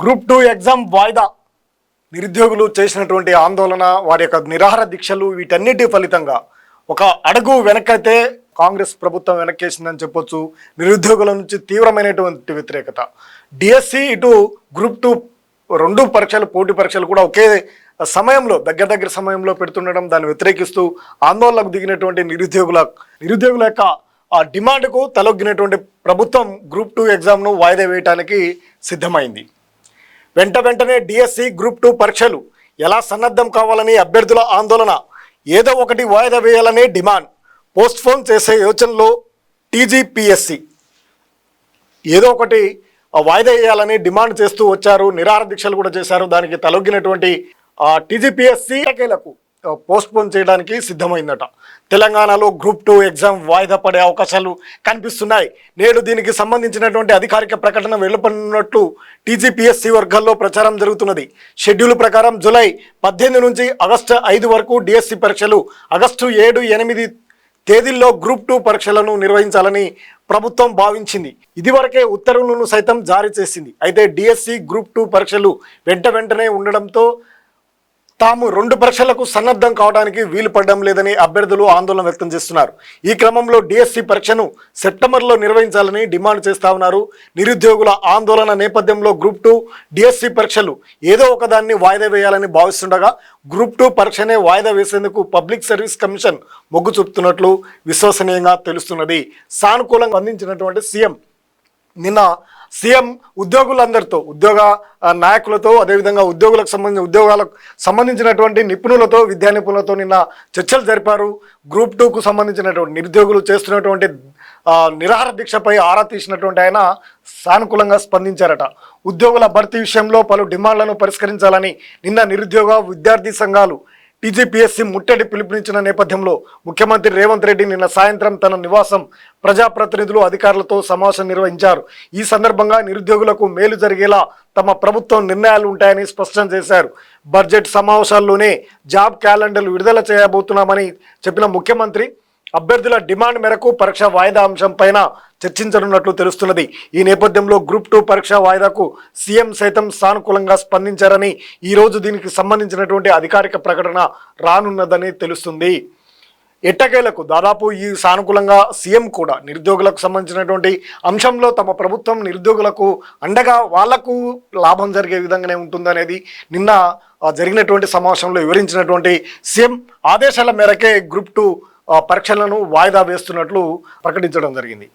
Group two exam వాయిదా. నిరుద్యోగులు చేసినటువంటి ఆందోళన వారి యొక్క నిరాహార దీక్షలు వీటన్నిటి ఫలితంగా ఒక అడుగు వెనకైతే కాంగ్రెస్ ప్రభుత్వం వెనక్కేసిందని చెప్పొచ్చు. నిరుద్యోగుల నుంచి తీవ్రమైనటువంటి వ్యతిరేకత. డిఎస్సి ఇటు గ్రూప్ టూ రెండు పరీక్షలు పోటీ పరీక్షలు కూడా ఒకే సమయంలో దగ్గర దగ్గర సమయంలో పెడుతుండడం దాన్ని వ్యతిరేకిస్తూ ఆందోళనకు దిగినటువంటి నిరుద్యోగుల నిరుద్యోగుల యొక్క ఆ డిమాండ్కు తలొగ్గినటువంటి ప్రభుత్వం గ్రూప్ టూ ఎగ్జామ్ను వాయిదా వేయడానికి సిద్ధమైంది. వెంట వెంటనే డిఎస్సి గ్రూప్ టూ పరీక్షలు ఎలా సన్నద్ధం కావాలని అభ్యర్థుల ఆందోళన? ఏదో ఒకటి వాయిదా వేయాలనే డిమాండ్. పోస్ట్ ఫోన్ చేసే యోచనలో టీజీపీఎస్సి ఏదో ఒకటి వాయిదా వేయాలని డిమాండ్ చేస్తూ వచ్చారు. నిరాహార దీక్షలు కూడా చేశారు. దానికి తలొగ్గినటువంటి టీజీపీఎస్సీ లకు పోస్ట్పోన్ చేయడానికి సిద్ధమైందట. తెలంగాణలో గ్రూప్ టూ ఎగ్జామ్ వాయిదా పడే అవకాశాలు కనిపిస్తున్నాయి. నేడు దీనికి సంబంధించినటువంటి అధికారిక ప్రకటన వెలువడినట్లు టీజీపీఎస్సీ వర్గాల్లో ప్రచారం జరుగుతున్నది. షెడ్యూల్ ప్రకారం జూలై పద్దెనిమిది నుంచి ఆగస్టు ఐదు వరకు డిఎస్సి పరీక్షలు ఆగస్టు ఏడు ఎనిమిది తేదీల్లో గ్రూప్ టూ పరీక్షలను నిర్వహించాలని ప్రభుత్వం భావించింది. ఇదివరకే ఉత్తర్వులను సైతం జారీ చేసింది. అయితే డిఎస్సి గ్రూప్ టూ పరీక్షలు వెంట వెంటనే ఉండడంతో తాము రెండు పరీక్షలకు సన్నద్ధం కావడానికి వీలు పడడం లేదని అభ్యర్థులు ఆందోళన వ్యక్తం చేస్తున్నారు. ఈ క్రమంలో డిఎస్సి పరీక్షను సెప్టెంబర్లో నిర్వహించాలని డిమాండ్ చేస్తా ఉన్నారు. నిరుద్యోగుల ఆందోళన నేపథ్యంలో గ్రూప్ టూ డిఎస్సి పరీక్షలు ఏదో ఒకదాన్ని వాయిదా వేయాలని భావిస్తుండగా గ్రూప్ టూ పరీక్షనే వాయిదా వేసేందుకు పబ్లిక్ సర్వీస్ కమిషన్ మొగ్గు చూపుతున్నట్లు విశ్వసనీయంగా తెలుస్తున్నది. సానుకూలంగా అందించినటువంటి సీఎం నిన్న సీఎం ఉద్యోగులందరితో ఉద్యోగ నాయకులతో అదేవిధంగా ఉద్యోగులకు సంబంధించిన ఉద్యోగాలకు సంబంధించినటువంటి నిపుణులతో విద్యా నిపుణులతో నిన్న చర్చలు జరిపారు. గ్రూప్ టూకు సంబంధించినటువంటి నిరుద్యోగులు చేస్తున్నటువంటి నిరాహార దీక్షపై ఆరా తీసినటువంటి ఆయన సానుకూలంగా స్పందించారట. ఉద్యోగుల భర్తీ విషయంలో పలు డిమాండ్లను పరిష్కరించాలని నిన్న నిరుద్యోగ విద్యార్థి సంఘాలు టీజీపీఎస్సీ ముట్టడి పిలుపునిచ్చిన నేపథ్యంలో ముఖ్యమంత్రి రేవంత్ రెడ్డి నిన్న సాయంత్రం తన నివాసం ప్రజాప్రతినిధులు అధికారులతో సమావేశం నిర్వహించారు. ఈ సందర్భంగా నిరుద్యోగులకు మేలు జరిగేలా తమ ప్రభుత్వం నిర్ణయాలు ఉంటాయని స్పష్టం చేశారు. బడ్జెట్ సమావేశాల్లోనే జాబ్ క్యాలెండర్లు విడుదల చేయబోతున్నామని చెప్పిన ముఖ్యమంత్రి అభ్యర్థుల డిమాండ్ మేరకు పరీక్ష వాయిదా అంశం పైన చర్చించనున్నట్లు తెలుస్తున్నది. ఈ నేపథ్యంలో గ్రూప్ టూ పరీక్ష వాయిదాకు సీఎం సైతం సానుకూలంగా స్పందించారని ఈ రోజు దీనికి సంబంధించినటువంటి అధికారిక ప్రకటన రానున్నదని తెలుస్తుంది. ఎట్టకేలకు దాదాపు ఈ సానుకూలంగా సీఎం కూడా నిరుద్యోగులకు సంబంధించినటువంటి అంశంలో తమ ప్రభుత్వం నిరుద్యోగులకు అండగా వాళ్ళకు లాభం జరిగే విధంగానే ఉంటుందనేది నిన్న జరిగినటువంటి సమావేశంలో వివరించినటువంటి సీఎం ఆదేశాల మేరకే గ్రూప్ టూ పరీక్షలను వాయిదా వేస్తున్నట్లు ప్రకటించడం జరిగింది.